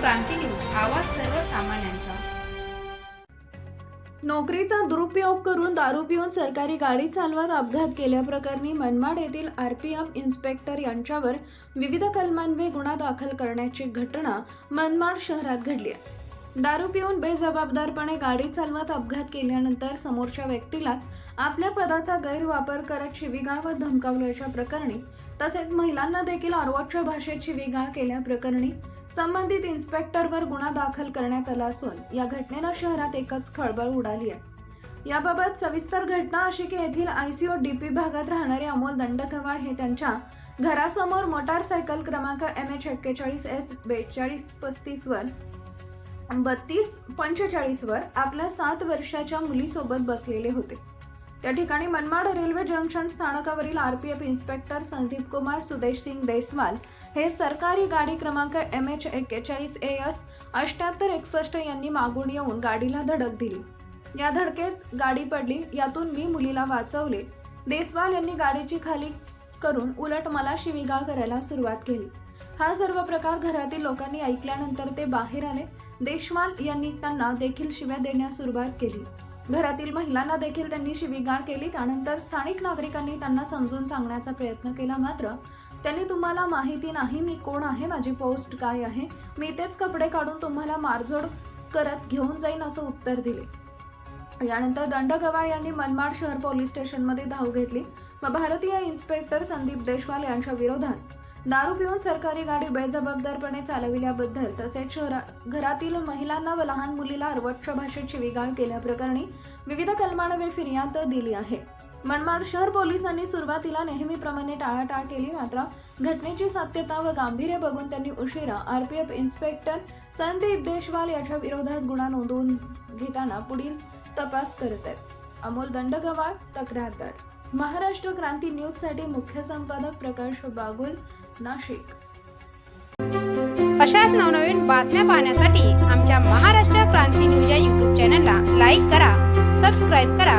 क्रांती news आवाज सर्वसामान्यांचा. नोकरीचा दुरुपयोग करून दारू पिऊन सरकारी गाडी चालवत अपघात केल्याप्रकरणी मनमाड येथील आर पी एफ इन्स्पेक्टर यांच्यावर विविध कलमांवे गुन्हा दाखल करण्याची घटना मनमाड शहरात घडली आहे. दारू पिऊन बेजबाबदारपणे गाडी चालवत अपघात केल्यानंतर समोरच्या व्यक्तीलाच आपल्या पदाचा गैरवापर करत शिवीगाळ व धमकावल्याच्या प्रकरणी तसेच महिलांना देखील अर्वोच्च भाषेत शिवीगाळ केल्याप्रकरणी संबंधित इन्स्पेक्टरवर गुन्हा दाखल करण्यात आला असून या घटनेनं शहरात एकच खळबळ उडाली आहे. याबाबत सविस्तर घटना अशी की येथील आयसीओ डीपी भागात राहणारे अमोल दंडकवाड हे त्यांच्या घरासमोर मोटारसायकल क्रमांक एम एच एक्केचाळीस एस बेचाळीस पस्तीस वर बत्तीस पंचेचाळीस वर आपल्या सात वर्षाच्या मुलीसोबत बसलेले होते. त्या ठिकाणी मनमाड रेल्वे जंक्शन स्थानकावरील आरपीएफ इन्स्पेक्टर संदीप कुमार सुदेश सिंग देसवाल हे सरकारी गाडी क्रमांक एम एच एक्केचाळीस ए एस अष्ट्याहत्तर एकसष्ट यांनी मागून येऊन गाडीला धडक दिली. या धडकेत गाडी पडली यातून मी मुलीला वाचवले. देसवाल यांनी गाडीची खाली करून उलट मला शिवीगाळ करायला सुरुवात केली. हा सर्व प्रकार घरातील लोकांनी ऐकल्यानंतर ते बाहेर आले. देशवाल यांनी त्यांना देखील शिव्या देण्यास सुरुवात केली. घरातील महिलांना देखील त्यांनी शिवीगाळ केली. त्यानंतर स्थानिक नागरिकांनी त्यांना समजून सांगण्याचा प्रयत्न केला. मात्र त्यांनी तुम्हाला माहिती नाही मी कोण आहे माझी पोस्ट काय आहे मी तेच कपडे काढून तुम्हाला मारझोड करत घेऊन जाईन असं उत्तर दिले. यानंतर दंडगवाळ यांनी मनमाड शहर पोलीस स्टेशनमध्ये धाव घेतली. व भारतीय इन्स्पेक्टर संदीप देशवाल यांच्या विरोधात दारू पिऊन सरकारी गाडी बेजबाबदारपणे चालविल्याबद्दल तसेच शहरा घरातील महिलांना व लहान मुलीला अर्वच्च भाषेत शिवीगाळ केल्याप्रकरणी विविध कलमानवे फिर्याद दिली आहे. मनमाड शहर पोलिसांनी सुरुवातीला नेहमीप्रमाणे टाळाटाळ केली मात्र घटनेची सत्यता व गांभीर्य बघून त्यांनी उशिरा आरपीएफ इन्स्पेक्टर संदीप देशवाल याच्या विरोधात गुन्हा नोंदवून घेताना पुढील तपास करत आहेत. अमोल दंडगवाळ तक्रारदार. महाराष्ट्र क्रांती न्यूजसाठी मुख्य संपादक प्रकाश बागुल नाशिक. अशाच नवनवीन बातम्या पाहण्यासाठी आमच्या महाराष्ट्र क्रांती न्यूज या यूट्यूब चॅनलला लाईक करा सबस्क्राईब करा